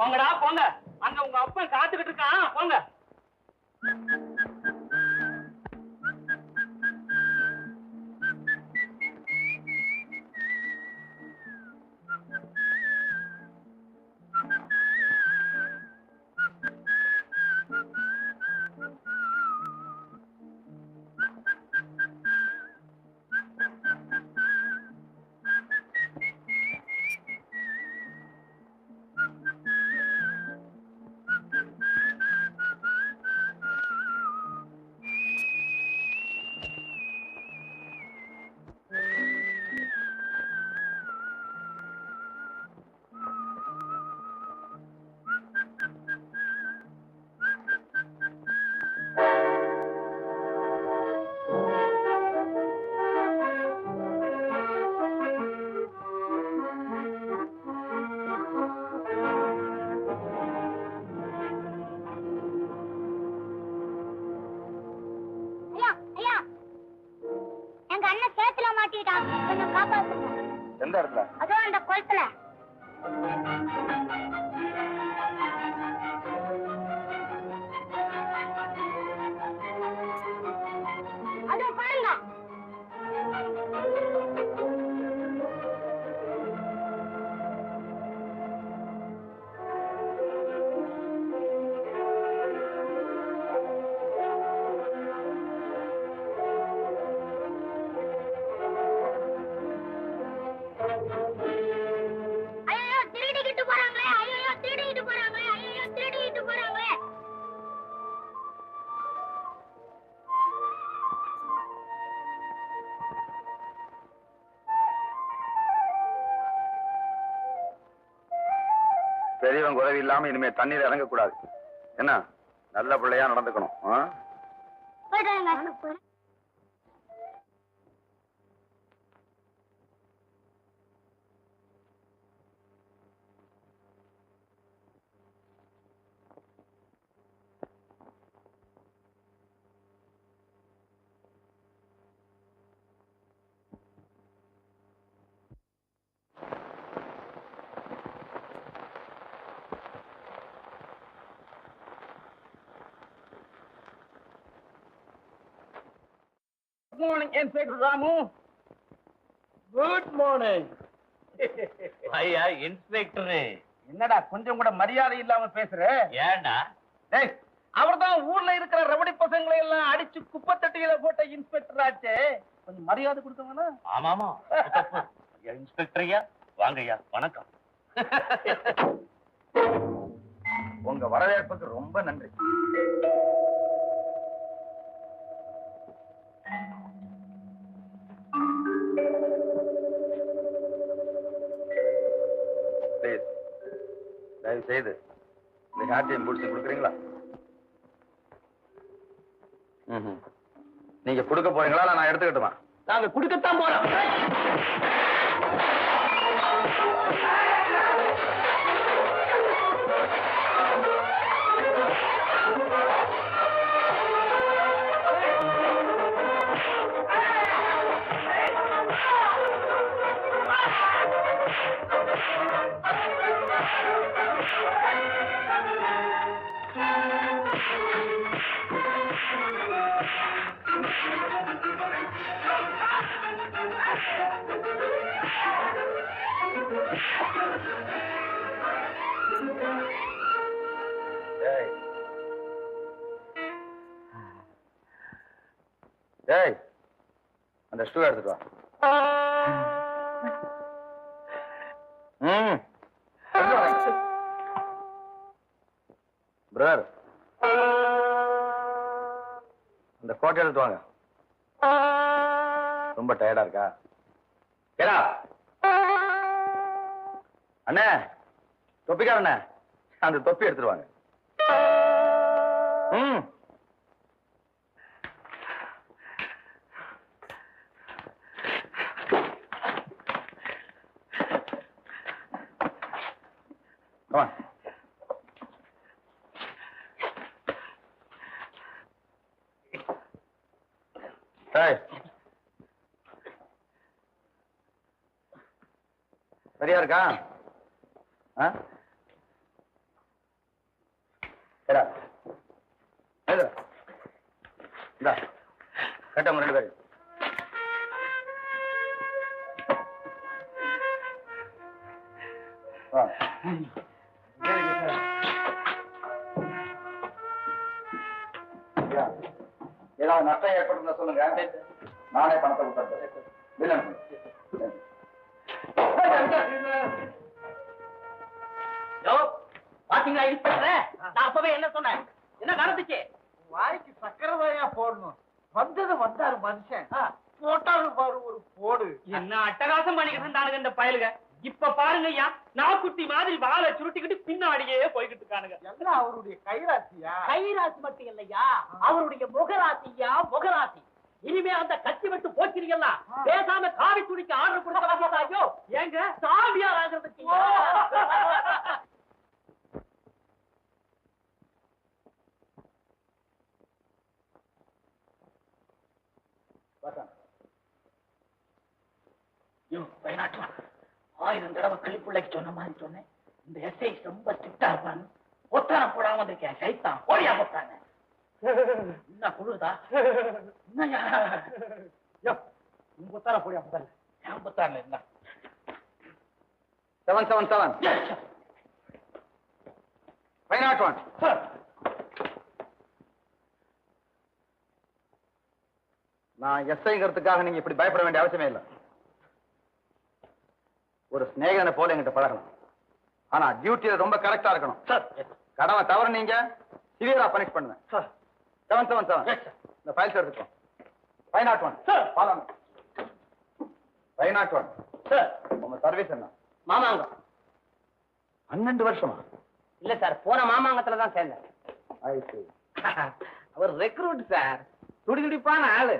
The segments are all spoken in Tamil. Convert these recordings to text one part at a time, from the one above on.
போங்கடா போங்க. அங்க உங்க அப்பன் காத்துக்கிட்டு இருக்கான். போங்க. எந்த இடத்துல அதோ அந்த குளத்துல. பதவி இல்லாம இனிமே தண்ணீர் இறங்கக்கூடாது. என்ன? நல்ல பிள்ளையா நடந்துக்கணும். Good morning inspector Ramu good morning ஐயா இன்ஸ்பெக்டர். என்னடா கொஞ்சம் கூட மரியாதை இல்லாம பேசுற? ஏண்டா டேய் அவர்தான் ஊர்ல இருக்கிற ரவுடி பசங்களை எல்லாம் அடிச்சு குப்பை தொட்டியில போட்ட இன்ஸ்பெக்டர் ஆச்சே கொஞ்சம் மரியாதை கொடுத்தவனா ஆமாமா. தப்பு. ஐயா இன்ஸ்பெக்டர் ஐயா வாங்க ஐயா வணக்கம். உங்க வரவேற்புக்கு ரொம்ப நன்றி. தயவு செய்து இந்த ஹேட்டையும் பிடிச்சி கொடுக்குறீங்களா. நீங்க கொடுக்க போறீங்களா இல்ல நான் எடுத்துக்கிட்டுமா? நாங்க குடுக்கத்தான் போறோம். ஏய் அந்த ஸ்டூ எடுத்துட்டு வா. ம். பிரதர் அந்த கோட்டை எடுத்து வாங்க. ரொம்ப டயர்டா இருக்கா? கேடா அண்ணே தொப்பிக்காரண்ணே. அந்த தொப்பி எடுத்துருவாங்க ம். சரியா இருக்கா கேட்டவங்க ரெண்டு பேரும் நஷ்டம் ஏற்படுதுன்னா சொல்லுங்க. நானே பணத்தை பாத்தீங்களா இன்ஸ்பெக்டர் நான் அப்பவே என்ன சொன்னேன்? என்ன நடந்துச்சு வாய்க்கு சக்கரை தாயா போடணும். வந்தது வந்தாரு மனுஷன். போட்டாரு பாரு ஒரு போடு. என்ன அட்டகாசம் பண்ணிக்கிட்டு இருந்தானுங்க இந்த பயலுக. இப்ப பாருங்க ஐயா நாக்குட்டி மாதிரி வாழை சுருட்டிக்கிட்டு பின்னாடியே போய்கிட்டு இருக்கானுங்க. எல்லாம் அவருடைய கைராசியா? கைராசி மட்டும் இல்லையா? அவருடைய முகராசியா? முகராசி. இனிமே அந்த கட்சி விட்டு போச்சிருக்கல பேசாம காவி துணிக்கு seven seven seven five nought one நான் எஸ்ஐங்கிறதுக்காக நீங்க இப்படி பயப்பட வேண்டிய அவசியமே இல்லை. ஒரு சிநேகனை போல என்கிட்ட பழகணும் ஆனா டியூட்டியில ரொம்ப கரெக்டா இருக்கணும். சார் கடமை தவறு நீங்க சிவியரா பனிஷ் பண்ணுவேன். Sir seven seven seven Yes, sir. இந்த ஃபைல்ஸ் எடுத்துக்கோ. Five nought one Sir. Follow five nought one sir உங்க சர்வீஸ் என்ன? மாமாங்க. பன்னெண்டு வருஷமா? இல்ல சார் போன மாமாங்கத்துல தான் சேர்ந்தேன். அவர் ரெக்ரூட் சார். துடிதுடிப்பான ஆளு.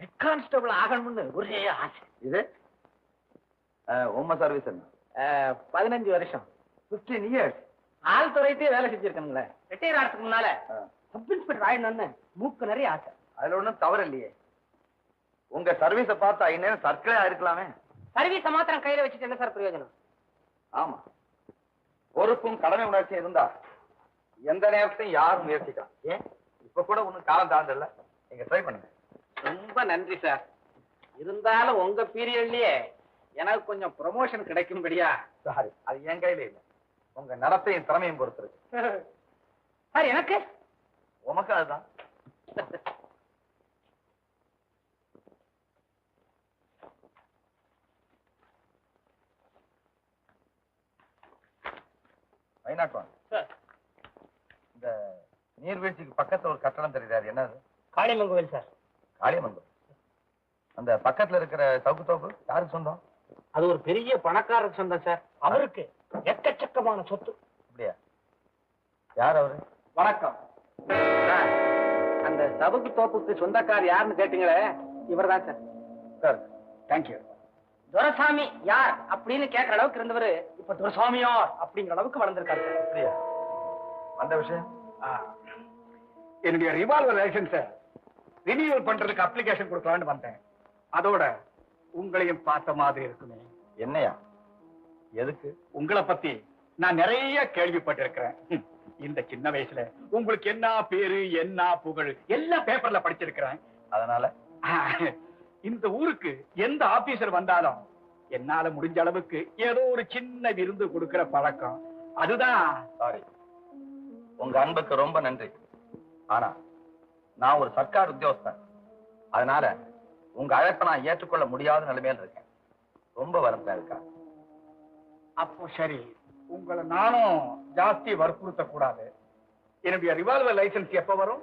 ஹெட் கான்ஸ்டபிள் ஆகணும்னு ஒரே ஆசை. இது? உங்க சர்வீஸ் என்ன? பதினஞ்சு வருஷம். பிப்டீன் இயர்ஸ் ஆழ்துறையிட்டே வேலை செஞ்சிருக்கணுங்களே ரிட்டையர் ஆகிறதுக்கு முன்னால சப் இன்ஸ்பெக்டர் ஆயிடணும்னு மூக்கு நிறைய ஆசை. அதுல ஒண்ணும் தவறு இல்லையே. உங்க சர்வீஸ பார்த்தா இந்நேரம் சர்க்கிளே இருக்கலாமே. சர்வீஸ மாத்திரம் கையில வச்சுட்டு என்ன சார் பிரயோஜனம்? ஆமா. பொறுப்பும் கடமை உணர்ச்சியும் இருந்தா எந்த நேரத்தையும் யாரும் முயற்சிக்கலாம். ஏன்? இப்ப கூட ஒண்ணும் காலம் தாழ்ந்தல்ல நீங்க ட்ரை பண்ணுங்க. ரொம்ப நன்றி சார். இருந்தாலும் உங்க பீரியட்லயே எனக்கு கொஞ்சம் ப்ரொமோஷன் கிடைக்கும்படியா? சாரி அது என் கையில இல்ல. உங்க நடத்தையும் திறமையும் பொறுத்து இருக்கு சார் எனக்கு? உமக்கு அதுதான். வைநாட்டுவான் சார். இந்த நீர்வீழ்ச்சிக்கு பக்கத்துல ஒரு கட்டடம் தெரியுது. என்னது? காளியம்மன் கோவில் சார். காளியமங்கலம் அந்த பக்கத்துல இருக்கிற சவுக்கு தோப்பு யாருக்கு சொந்தம்? அது ஒரு பெரிய பணக்காரருக்கு சொந்தம் சார். அவருக்கு எக்கச்சக்கமான சொத்து. அப்படியா? யார் அவரு? வணக்கம். அந்த சவுக்கு தோப்புக்கு சொந்தக்கார் யாருன்னு கேட்டீங்களே இவர்தான் சார். சார் தேங்க்யூ துரசாமி யார் அப்படின்னு கேட்கற அளவுக்கு இருந்தவர் இப்ப துரசாமியார் அப்படிங்கிற அளவுக்கு வளர்ந்திருக்காரு அப்படியா? வந்த விஷயம்? என்னுடைய ரிவால்வர் லைசன்ஸ ரினியூவல் பண்றதுக்கு அப்ளிகேஷன் கொடுக்கலாம்னு வந்தேன். அதோட உங்களையும் பார்த்த மாதிரி இருக்குமே. என்னையா? எதுக்கு? உங்களை பத்தி நான் நிறைய கேள்விப்பட்டிருக்கிறேன். இந்த சின்ன வயசுல உங்களுக்கு என்ன பேரு என்ன புகழ் எல்லாம் பேப்பர்ல படிச்சிருக்கிறேன். அதனால? இந்த ஊருக்கு எந்த ஆபீசர் வந்தாலும் என்னால முடிஞ்ச அளவுக்கு ஏதோ ஒரு சின்ன விருந்து கொடுக்கிற பழக்கம். அதுதான். சாரி உங்க அன்புக்கு ரொம்ப நன்றி. ஆனா நான் ஒரு சர்க்கார் உத்தியோகஸ்தன். அதனால உங்க அழைப்பை நான் ஏற்றுக்கொள்ள முடியாத நிலைமையில இருக்கேன். ரொம்ப வருத்தம் இருக்கா? அப்போ சரி உங்களை நானும் ஜாஸ்தி வற்புறுத்த கூடாது என்னுடைய ரிவால்வர் லைசன்ஸ் எப்ப வரும்?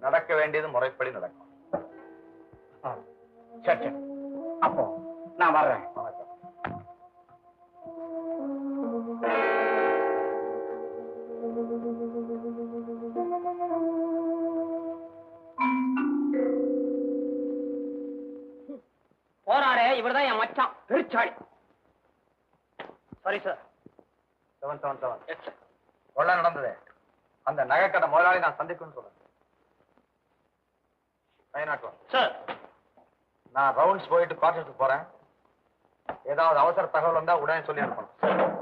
நடக்க வேண்டியது முறைப்படி நடக்கும். சரி சரி. அப்போ நான் வர்றேன். வணக்கம் போறாரே இவர்தான் என் மச்சான். பெருச்சாளி sorry sir seven seven seven. கொள்ள நடந்தது. அந்த நகைக்கடை முதலாளி நான் சந்திக்கணும்னு சொல்றேன். பயனாட்டுவோம் சார் நான் ரவுண்ட்ஸ் போயிட்டு குவார்டர்ஸுக்கு போறேன். ஏதாவது அவசர தகவல் வந்தா உடனே சொல்லி அனுப்பணும்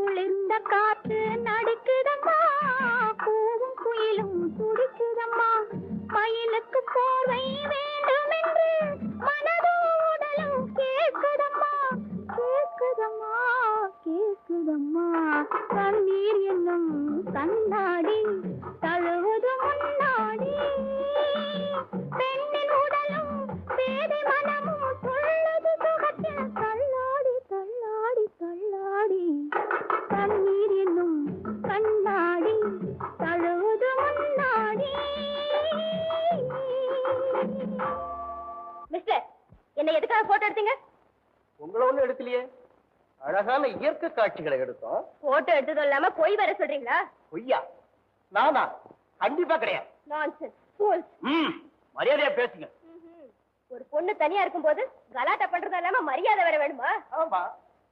குளிர்ந்த காற்று எதுக்காக போட்டோ எடுத்தீங்க? உங்களை ஒண்ணு எடுக்கலையே. அழகான இயற்கை காட்சிகளை எடுத்தோம். போட்டோ எடுத்ததும் இல்லாம போய் வர சொல்றீங்களா? பொய்யா? நானா? கண்டிப்பா கிடையாது. மரியாதையா பேசுங்க. ஒரு பொண்ணு தனியா இருக்கும்போது கலாட்டா பண்றதா இல்லாம மரியாதை வேற வேணுமா? ஆமா.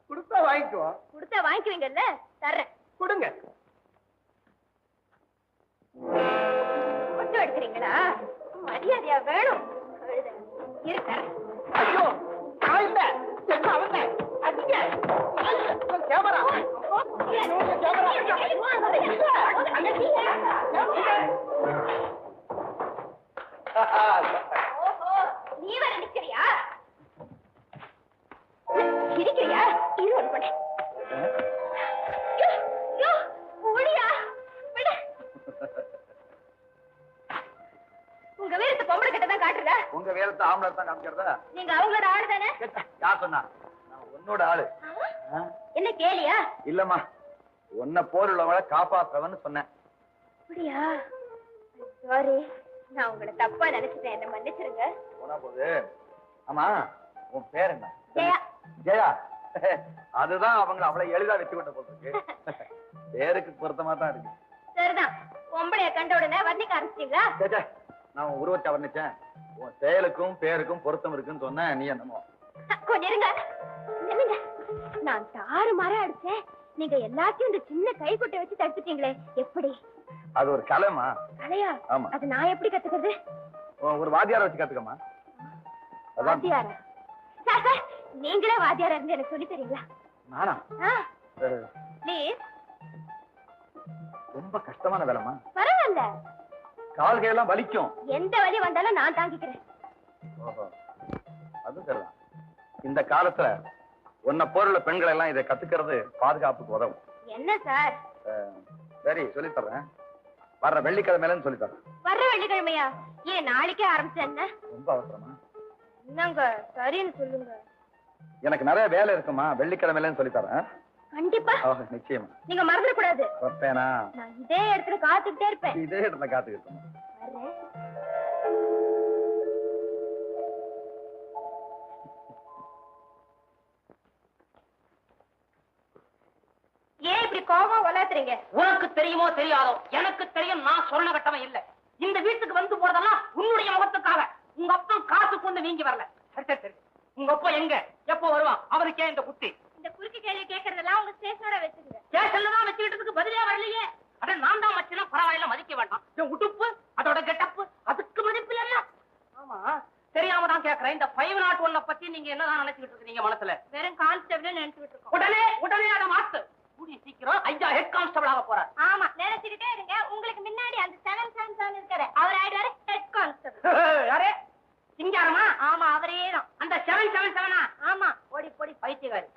கொடுத்தா வாங்கிக்குவோம். கொடுத்தா வாங்கிக்குவீங்கல்ல? தர்றேன். கொடுங்க. போட்டோ எடுக்கிறீங்களா? மரியாதையா வேணும். கழுதை. இரு தர்றேன். கிட்ட தான் காட்டுறதா? உங்க வேலத்தை ஆம்பளை தான் காமிக்கிறதா? நீங்க அவங்களோட ஆளு தானே? யார் சொன்னா? நான் உன்னோட ஆளு? என்ன கேலியா? இல்லம்மா உன்னை போல் உள்ளவளை காப்பாத்துறவன்னு சொன்னேன். அப்படியா? சாரி நான் உங்களை தப்பா நினைச்சிட்டேன். என்ன மன்னிச்சிருங்க. போனா போது. ஆமா உன் பேர் என்ன? ஜெயா. ஜெயா. அதுதான் அவங்க அவ்வளவு எளிதா வெற்றி கொண்ட போட்டுருக்கு பேருக்கு பொருத்தமா தான் இருக்கு. சரிதான். பொம்பளைய கண்ட உடனே வர்ணிக்க சே, நான் உருவத்தை வர்ணிச்சேன். உன் செயலுக்கும் பேருக்கும் பொருத்தம் இருக்குன்னு சொன்ன நீ என்னமோ. கொஞ்சம் இருங்க. நில்லுங்க. நான் தாறு மாற அடிச்சேன். நீங்க எல்லாத்தையும் இந்த சின்ன கைக்குட்டை வச்சு தடுத்துட்டீங்களே எப்படி? அது ஒரு கலைமா கலையா? ஆமா. அது நான் எப்படி கத்துக்கிறது? உன் ஒரு வாத்தியார வச்சு கத்துக்கமா அதான். வாத்தியாரா? சார் சார் நீங்களே வாத்தியாரா இருந்து எனக்கு சொல்லி தரீங்களா? நானா? ஆ. அஹ், ப்ளீஸ் ரொம்ப கஷ்டமான வேலைமா பரவாயில்ல. கால் கையெல்லாம் வலிக்கும். எந்த வழி வந்தாலும் நான் தாங்கிக்கிறேன். ஓஹோ. அது சரிதான் இந்த காலத்துல உன்னை போருள்ள பெண்கள் எல்லாம் இதை கத்துக்கிறது பாதுகாப்புக்கு உதவும். என்ன சார்? சரி சொல்லித் தர்றேன். வர்ற வெள்ளிக்கிழமையிலன்னு சொல்லித் தர்றேன். வர்ற வெள்ளிக்கிழமையா? ஏன் நாளைக்கே ஆரம்பிச்சேன் என்ன? ரொம்ப அவசரமா? என்னங்க சரின்னு சொல்லுங்க. எனக்கு நிறைய வேலை இருக்குமா? வெள்ளிக்கிழமையிலன்னு சொல்லித் தரேன் கண்டிப்பா. நிச்சயமா. நீங்க வைப்பேனா? நான் இதே இடத்துல காத்துக்கிட்டே இருப்பேன். இதே இடத்துல காத்துக்கிட்டு வர்றேன் ஏன் இப்படி கோபம் வளர்த்துறீங்க உனக்கு தெரியுமோ தெரியாதோ? எனக்கு தெரியும் நான் சொன்ன கட்டவன் இல்ல. இந்த வீட்டுக்கு வந்து போறதெல்லாம் உன்னுடைய முகத்துக்காக. உங்க அப்பா காசு கொண்டு நீங்கி வரல. சரி சரி சரி. உங்க அப்பா எங்க? எப்போ வருவான்? அவருக்கே இந்த புத்தி குறுக்கு கேள்வி கேட்கறதெல்லாம் உங்க ஸ்டேஷனோட வச்சுக்கோங்க. ஸ்டேஷன்ல தான் வச்சுக்கிட்டதுக்கு பதிலே வரலையே. அட நான் தான் வச்சுனா பரவாயில்ல மதிக்க வேண்டாம். என் உடுப்பு அதோட கெட்டப்பு அதுக்கு மதிப்பு இல்ல ஆமா. தெரியாம தான் கேக்குறேன். இந்த ஃபைவ் நாட் ஒன்ன பத்தி நீங்க என்னதான் நினைச்சுக்கிட்டு இருக்கீங்க மனசுல? வெறும் கான்ஸ்டபிள் நினைச்சுட்டு இருக்கோம். உடனே உடனே அதை மாத்து. கூடிய சீக்கிரம் ஐயா ஹெட் கான்ஸ்டபிள் ஆக போறார். ஆமா நினைச்சுக்கிட்டே இருங்க. உங்களுக்கு முன்னாடி அந்த செவன் செவன் செவன் இருக்காரு. அவர் ஆயிடுவாரு ஹெட் கான்ஸ்டபிள் யாரே? சிங்காரமா? ஆமா அவரே தான். அந்த செவன் செவன் செவனா ஆமா ஓடி போடி பைத்தியக்காரி.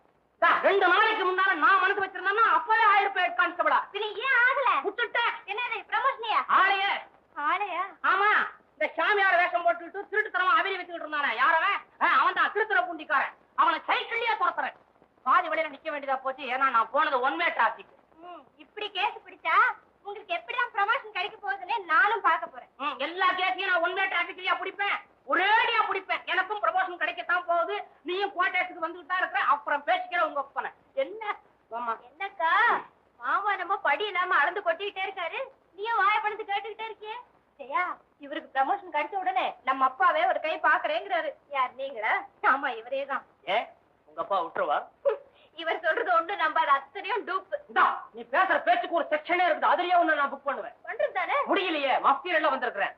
ரெண்டு நாளைக்கு முன்னால நான் மனசு வச்சிருந்தேன்னா அப்பவே ஆயிருப்பேன் கான்ஸ்டபிளா. பின்ன ஏன் ஆகல? விட்டுட்டேன். என்னது ப்ரமோஷனியா ஆளையே. ஆளையா? ஆமா. இந்த சாமியார் வேஷம் போட்டுட்டு திருட்டுத்தனமா அவிரி வச்சுக்கிட்டு இருந்தானே. யாரவன் அவன்? தான் திருத்துற பூண்டிக்காரன். அவனை சைக்கிள்லயே துரத்துறேன். பாதி வழியில நிக்க வேண்டியதா போச்சு. ஏன்னா நான் போனது ஒன்மே டிராபிக் இப்படி கேஸ் பிடிச்சா உங்களுக்கு எப்படிதான் ப்ரமோஷன் கிடைக்க போகுதுன்னு நானும் பார்க்க போறேன். எல்லா கேஸையும் நான் ஒன்மே டிராபிக்லயா பிடிப்பேன்? ஒரேடியா பிடிப்பேன். போகுது நீயும் கோட்டேஷுக்கு வந்துட்டு தான் இருக்கிற அப்புறம் பேசிக்கிற உங்க ஒப்பனை. என்ன? ஆமா என்னக்கா? மாமா நம்ம படி இல்லாம அளந்து கொட்டிக்கிட்டே இருக்காரு. நீயும் வாய பணத்து கேட்டுக்கிட்டே இருக்கியே. ஜெயா இவருக்கு ப்ரமோஷன் கிடைச்ச உடனே நம்ம அப்பாவே ஒரு கை பாக்குறேங்கிறாரு யார் நீங்களா? ஆமா இவரே தான். ஏன் உங்க அப்பா விட்டுருவா? இவர் சொல்றது ஒண்ணு நம்பாத அத்தனையும் டூப் நீ பேசுற பேச்சுக்கு ஒரு செக்ஷனே இருக்குது. அதுலயே ஒண்ணு நான் புக் பண்ணுவேன். பண்றது தானே? முடியலையே மஃபியர்ல வந்திருக்கிறேன்.